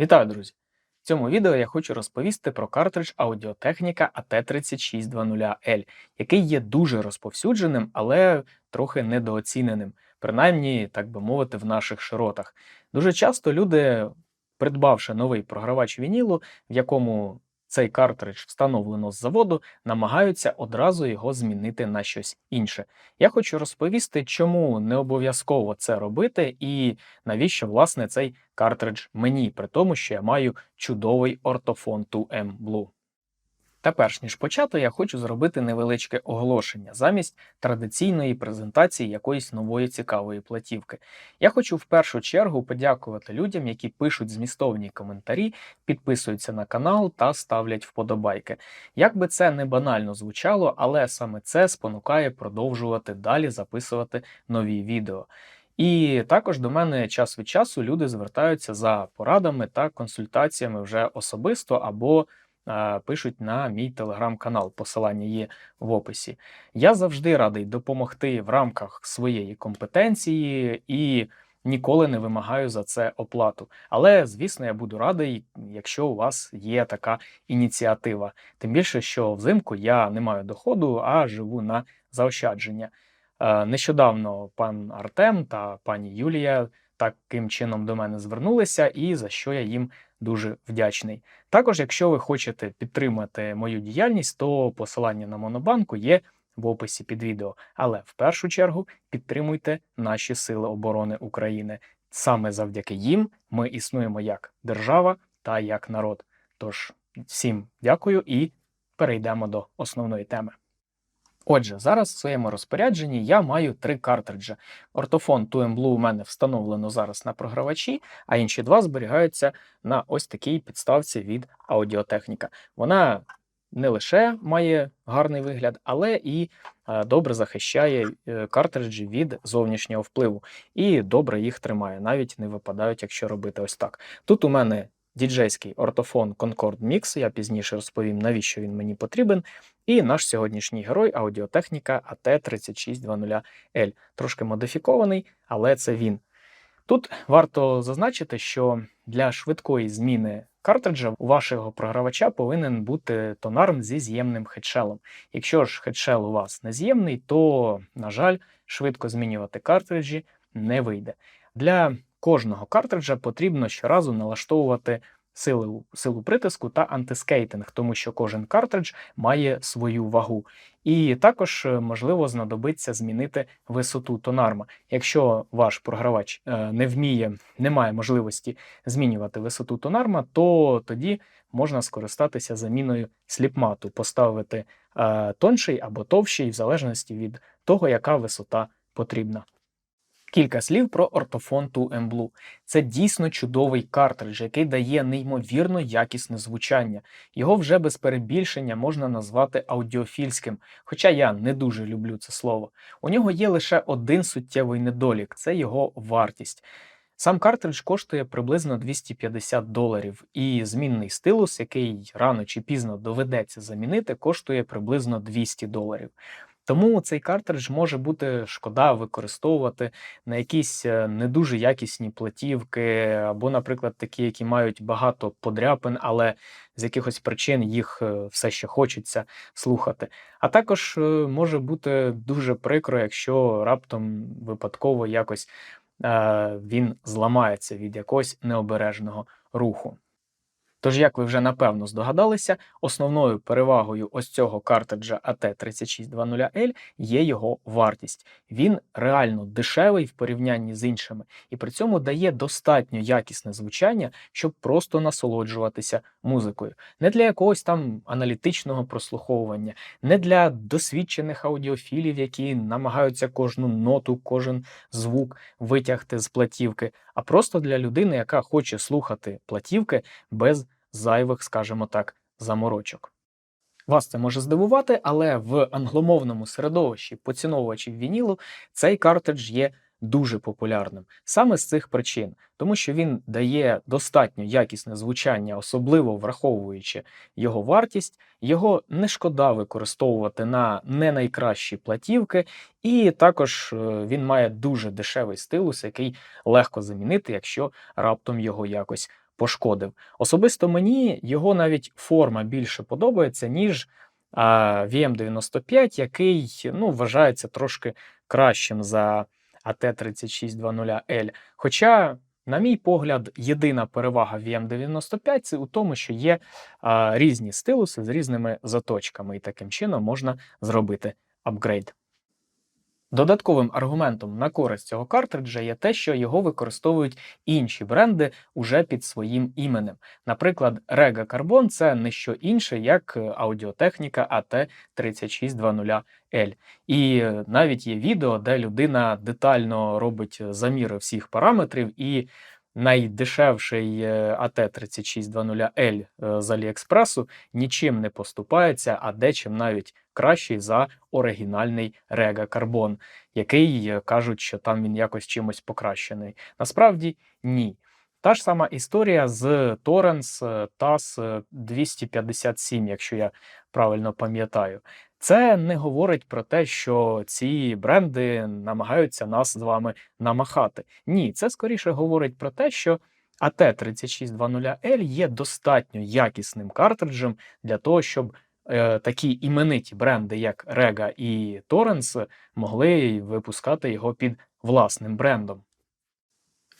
Вітаю, друзі! В цьому відео я хочу розповісти про картридж Audio-Technica AT3620L, який є дуже розповсюдженим, але трохи недооціненим, принаймні, так би мовити, в наших широтах. Дуже часто люди, придбавши новий програвач вінілу, в якому цей картридж встановлено з заводу, намагаються одразу його змінити на щось інше. Я хочу розповісти, чому не обов'язково це робити і навіщо власне цей картридж мені, при тому, що я маю чудовий ортофон 2M Blue. Та перш ніж почати, я хочу зробити невеличке оголошення замість традиційної презентації якоїсь нової цікавої платівки. Я хочу в першу чергу подякувати людям, які пишуть змістовні коментарі, підписуються на канал та ставлять вподобайки. Як би це не банально звучало, але саме це спонукає продовжувати далі записувати нові відео. І також до мене час від часу люди звертаються за порадами та консультаціями вже особисто або пишуть на мій телеграм-канал. Посилання є в описі. Я завжди радий допомогти в рамках своєї компетенції і ніколи не вимагаю за це оплату. Але, звісно, я буду радий, якщо у вас є така ініціатива. Тим більше, що взимку я не маю доходу, а живу на заощадження. Е, Нещодавно пан Артем та пані Юлія таким чином до мене звернулися, і за що я їм дуже вдячний. Також, якщо ви хочете підтримати мою діяльність, то посилання на Монобанку є в описі під відео. Але в першу чергу підтримуйте наші Сили оборони України. Саме завдяки їм ми існуємо як держава та як народ. Тож всім дякую і перейдемо до основної теми. Отже, зараз в своєму розпорядженні я маю три картриджі. Ортофон 2M Blue у мене встановлено зараз на програвачі, а інші два зберігаються на ось такій підставці від Audio-Technica. Вона не лише має гарний вигляд, але і е, добре захищає е, картриджі від зовнішнього впливу і добре їх тримає, навіть не випадають, якщо робити ось так. Тут у мене діджейський ортофон Concord Mix, я пізніше розповім, навіщо він мені потрібен. І наш сьогоднішній герой аудіотехніка AT3620L. Трошки модифікований, але це він. Тут варто зазначити, що для швидкої зміни картриджа у вашого програвача повинен бути тонарм зі з'ємним хедшелом. Якщо ж хедшел у вас не з'ємний, то, на жаль, швидко змінювати картриджі не вийде. Для кожного картриджа потрібно щоразу налаштовувати силу силу притиску та антискейтинг, тому що кожен картридж має свою вагу. І також е, можливо знадобиться змінити висоту тонарма. Якщо ваш програвач е, не вміє, не має можливості змінювати висоту тонарма, то тоді можна скористатися заміною сліпмату, поставити е, тонший або товщий, в залежності від того, яка висота потрібна. Кілька слів про ортофон 2M Blue. Це дійсно чудовий картридж, який дає неймовірно якісне звучання. Його вже без перебільшення можна назвати аудіофільським, хоча я не дуже люблю це слово. У нього є лише один суттєвий недолік це його вартість. Сам картридж коштує приблизно 250 доларів, і змінний стилус, який рано чи пізно доведеться замінити, коштує приблизно 200 доларів. Тому цей картридж може бути шкода використовувати на якісь е, не дуже якісні платівки, або, наприклад, такі, які мають багато подряпин, але з якихось причин їх е, все ще хочеться слухати. А також е, може бути дуже прикро, якщо раптом випадково якось він зламається від якогось необережного руху. Тож, як ви вже напевно здогадалися, основною перевагою ось цього картриджа AT3620L є його вартість. Він реально дешевий в порівнянні з іншими, і при цьому дає достатньо якісне звучання, щоб просто насолоджуватися музикою. Не для якогось там аналітичного прослуховування, не для досвідчених аудіофілів, які намагаються кожну ноту, кожен звук витягти з платівки, а просто для людини, яка хоче слухати платівки без зайвих, скажімо так, заморочок. Вас це може здивувати, але в англомовному середовищі поціновувачів вінілу цей картридж є дуже популярним саме з цих причин, тому що він дає достатньо якісне звучання, особливо враховуючи його вартість, його не шкода використовувати на не найкращі платівки, і також е, він має дуже дешевий стилус, який легко замінити, якщо раптом його якось пошкодив. Особисто мені його навіть форма більше подобається, ніж VM95, який ну, вважається трошки кращим за AT3620L. Хоча, на мій погляд, єдина перевага VM95 це у тому, що є а, різні стилуси з різними заточками, і таким чином можна зробити апгрейд. Додатковим аргументом на користь цього картриджа є те, що його використовують інші бренди уже під своїм іменем. Наприклад, Rega Carbon це не що інше, як аудіотехніка AT3620L. І навіть є відео, де людина детально робить заміри всіх параметрів і найдешевший е, АТ3620L е, з Аліекспресу нічим не поступається, а дечим навіть кращий за оригінальний Rega Carbon, який е, кажуть, що там він якось чимось покращений. Насправді ні. Та ж сама історія з Torrens TAS 257, якщо я правильно пам'ятаю. Це не говорить про те, що ці бренди намагаються нас з вами намахати. Ні, це скоріше говорить про те, що AT3620L є достатньо якісним картриджем для того, щоб е, такі імениті бренди, як Rega і Torrens, могли випускати його під власним брендом.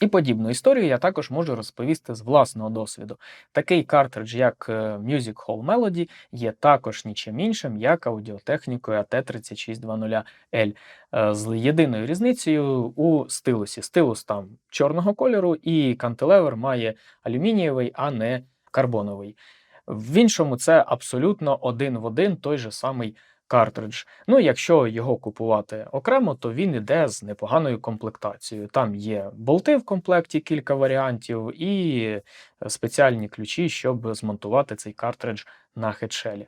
І подібну історію я також можу розповісти з власного досвіду. Такий картридж, як е, Music Hall Melody, є також нічим іншим, як аудіотехнікою AT3620L. Е, з єдиною різницею у стилусі. Стилус там чорного кольору, і кантилевер має алюмінієвий, а не карбоновий. В іншому це абсолютно один в один той же самий картридж. Ну, якщо його купувати окремо, то він іде з непоганою комплектацією. Там є болти в комплекті, кілька варіантів, і спеціальні ключі, щоб змонтувати цей картридж на хедшелі.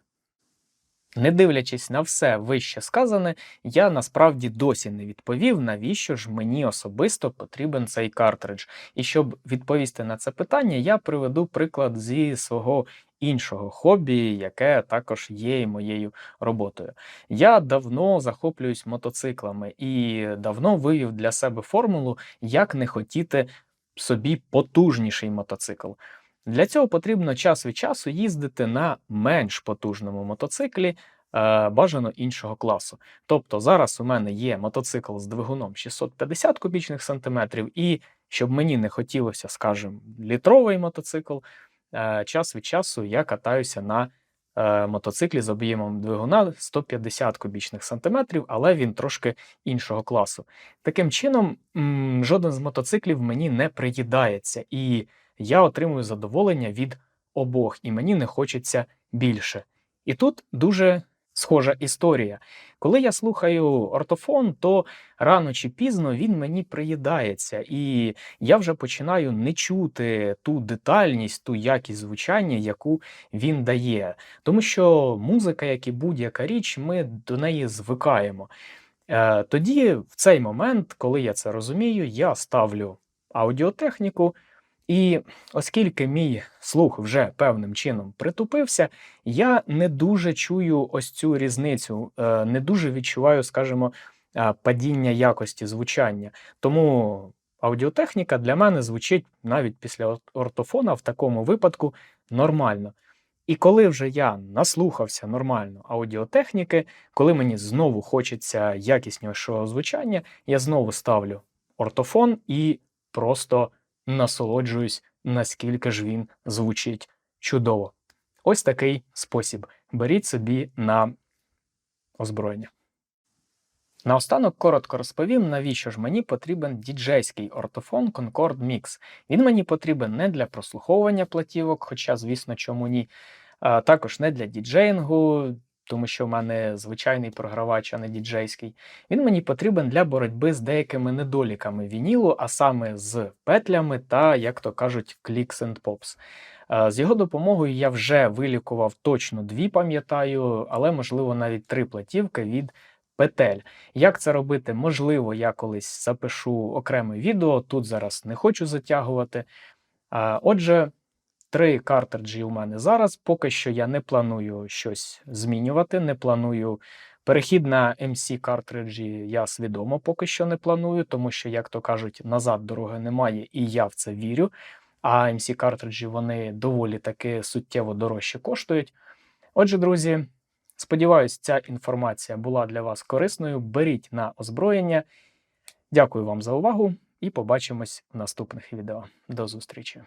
Не дивлячись на все вище сказане, я насправді досі не відповів, навіщо ж мені особисто потрібен цей картридж. І щоб відповісти на це питання, я приведу приклад зі свого іншого хобі, яке також є і моєю роботою. Я давно захоплююсь мотоциклами і давно вивів для себе формулу, як не хотіти собі потужніший мотоцикл. Для цього потрібно час від часу їздити на менш потужному мотоциклі, е, бажано іншого класу. Тобто зараз у мене є мотоцикл з двигуном 650 кубічних сантиметрів, і щоб мені не хотілося, скажімо, літровий мотоцикл, час від часу я катаюся на е, мотоциклі з об'ємом двигуна 150 кубічних сантиметрів, але він трошки іншого класу. Таким чином, жоден з мотоциклів мені не приїдається. і я отримую задоволення від обох, і мені не хочеться більше. І тут дуже схожа історія. Коли я слухаю ортофон, то рано чи пізно він мені приїдається, і я вже починаю не чути ту детальність, ту якість звучання, яку він дає. Тому що музика, як і будь-яка річ, ми до неї звикаємо. Е, тоді, в цей момент, коли я це розумію, я ставлю аудіотехніку. І оскільки мій слух вже певним чином притупився, я не дуже чую ось цю різницю, е, не дуже відчуваю, скажімо, падіння якості звучання. Тому аудіотехніка для мене звучить навіть після ортофона в такому випадку нормально. І коли вже я наслухався нормально аудіотехніки, коли мені знову хочеться якіснішого звучання, я знову ставлю ортофон і просто насолоджуюсь, наскільки ж він звучить чудово. Ось такий спосіб. Беріть собі на озброєння. Наостанок коротко розповім, навіщо ж мені потрібен діджейський ортофон Concord Mix. Він мені потрібен не для прослуховування платівок, хоча, звісно, чому ні. А також не для діджеїнгу, тому що в мене звичайний програвач, а не діджейський. Він мені потрібен для боротьби з деякими недоліками вінілу, а саме з петлями та, як то кажуть, clicks and pops. З його допомогою я вже вилікував точно дві, пам'ятаю, але, можливо, навіть три платівки від петель. Як це робити? Можливо, я колись запишу окреме відео. Тут зараз не хочу затягувати. Отже, три картриджі у мене зараз. Поки що я не планую щось змінювати, не планую. Перехід на MC картриджі я свідомо поки що не планую, тому що, як то кажуть, назад дороги немає, і я в це вірю. А MC картриджі вони доволі таки суттєво дорожче коштують. Отже, друзі, сподіваюсь, ця інформація була для вас корисною. Беріть на озброєння. Дякую вам за увагу і побачимось в наступних відео. До зустрічі!